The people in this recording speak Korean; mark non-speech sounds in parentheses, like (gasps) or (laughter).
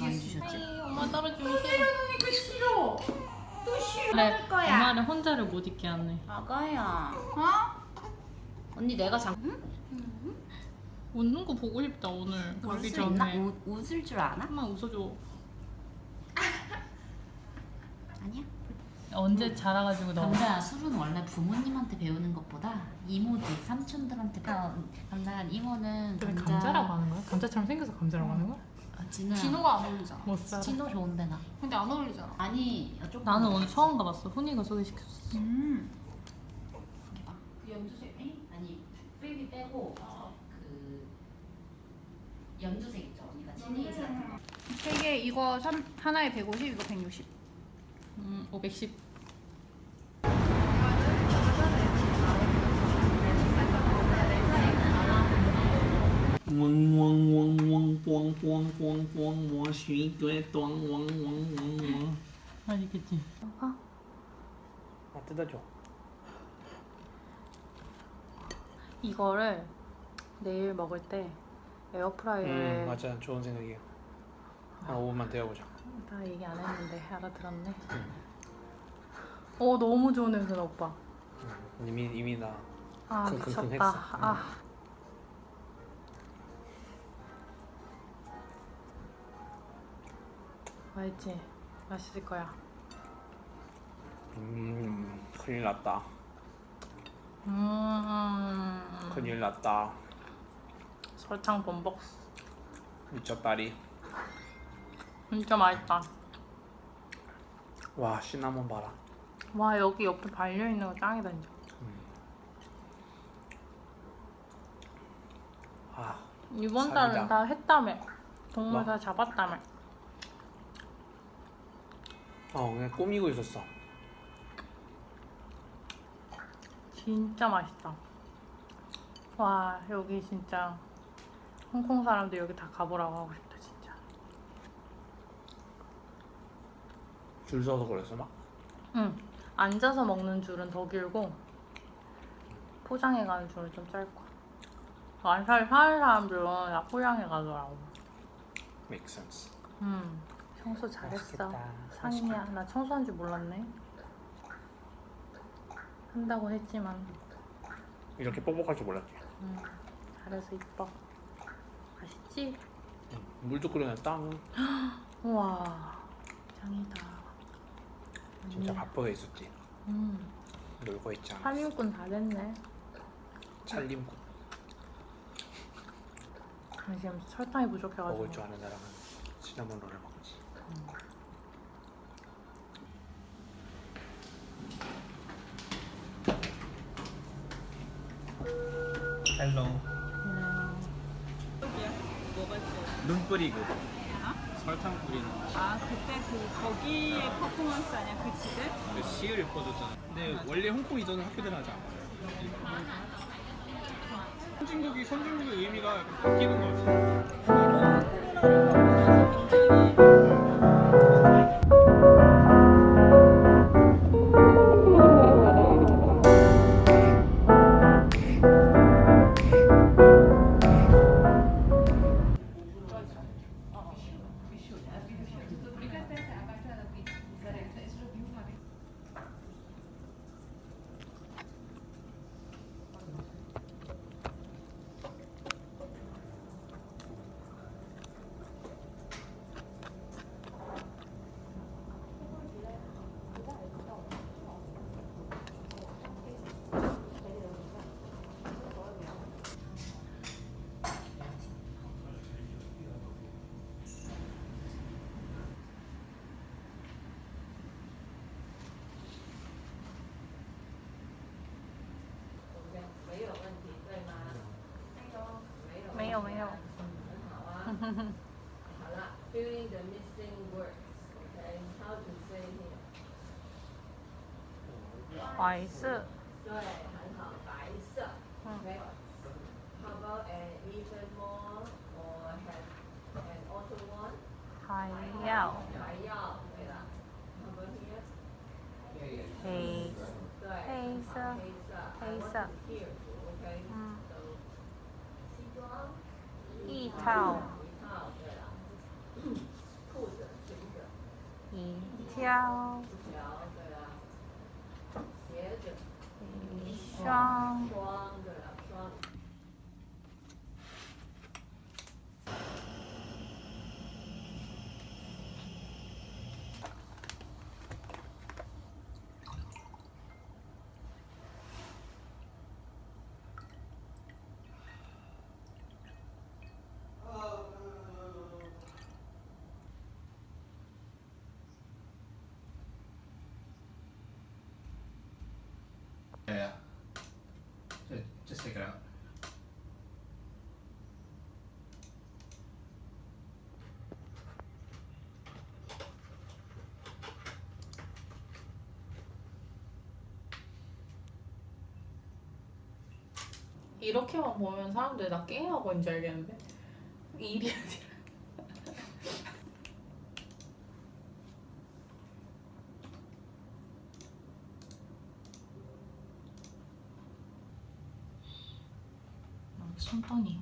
많이 주셨지. 아이, 엄마 싫어. 그러니까 싫어. 또 싫어. 네, 할 거야. 엄마를 혼자를 못 있게 하네. 아가야. 어? 언니 내가 장. 응? 웃는 거 보고 싶다 오늘 웃을 가기 수 있나? 전에. 웃, 웃을 줄 아나? 엄마 웃어줘. (laughs) 아니야. 언제 자라가지고 너. 감자 술은 원래 부모님한테 배우는 것보다 이모들, 삼촌들한테 배우는 감자 이모는 그래 감자 감자 라고 하는 거야? 감자처럼 생겨서 감자라고 하는 거야? 아, 진우야. 진호가 안 어울리잖아. 못 살아. 진호 좋은데 나. 근데 안 어울리잖아. 아니 조금 나는 오늘 처음 가봤어. 훈이가 소개시켰어. 음. 이렇게 봐. 그 연두색 에? 아니 프리비 빼고 그 연두색 있죠. 그러니까 치니즈 같은 거. 세개 이거 삼, 하나에 150, 이거 160. 510. 맛있겠지? 어? 아 뜯어줘 이거를 내일 먹을 때 에어프라이어에 음 맞아 좋은 생각이에요 한 5분만 데워보자 다 얘기 안 했는데 알아들었네. 어 너무 좋은 냄새 나 오빠. 음, 이미 이미 나. 아 그- 그- 그 미쳤다. 했어. 아. 맛있지? 맛있을 거야. 음 큰일 났다. 음. 큰일 났다. 설탕 범벅. 미쳤다리. 진짜 맛있다. 와 시나몬 봐라. 와 여기 옆에 발려 있는 거 짱이다 진짜. 아 이번. 달은 다 했다며. 동물 뭐? 다 잡았다며. 어 그냥 꾸미고 있었어. 진짜 맛있다. 와 여기 진짜 홍콩 사람들 여기 다 가보라고 하고 싶다 진짜. 줄 서서 그랬어 막. 응. 앉아서 먹는 줄은 더 길고 포장해 가는 줄은 좀 짧고. 완살 사는 사람들은 다 포장해 가더라고. Make sense. 음. 청소 잘했어. 맛있겠다. 상이야. 나 청소한 줄 몰랐네. 한다고 했지만 이렇게 뻑뻑할 줄 몰랐지. 음, 잘해서 이뻐. 맛있지? 응. 물도 끓여놨다. (gasps) 우와 짱이다. 진짜 언니. 바쁘게 있었지. 음. 놀고 있잖아. 살림꾼 다 됐네. 살림꾼 지금 설탕이 부족해가지고. 먹을 줄 아는 사람은 시나몬 롤을 먹지. 헬로. 음, 눈 뿌리고 설탕 뿌리는 아 그때 그 거기의 퍼포먼스 아니야 시을 뻗었잖아. 근데 원래 홍콩 이전은 학교들 하지 않아. 선진국이 선진국의 의미가 약간 바뀌는 ยวไม่เที่ยวเอาละ the missing words okay how to say here how about an even more or also one about here 黑对黑色。黑色。黑色。I 一套一套对裤子裙子一条一一双。Yeah. Just, just take it out. 이렇게만 보면 사람들이 나 게임하고 있는 줄 알겠는데 일이 아니라 아, 손등이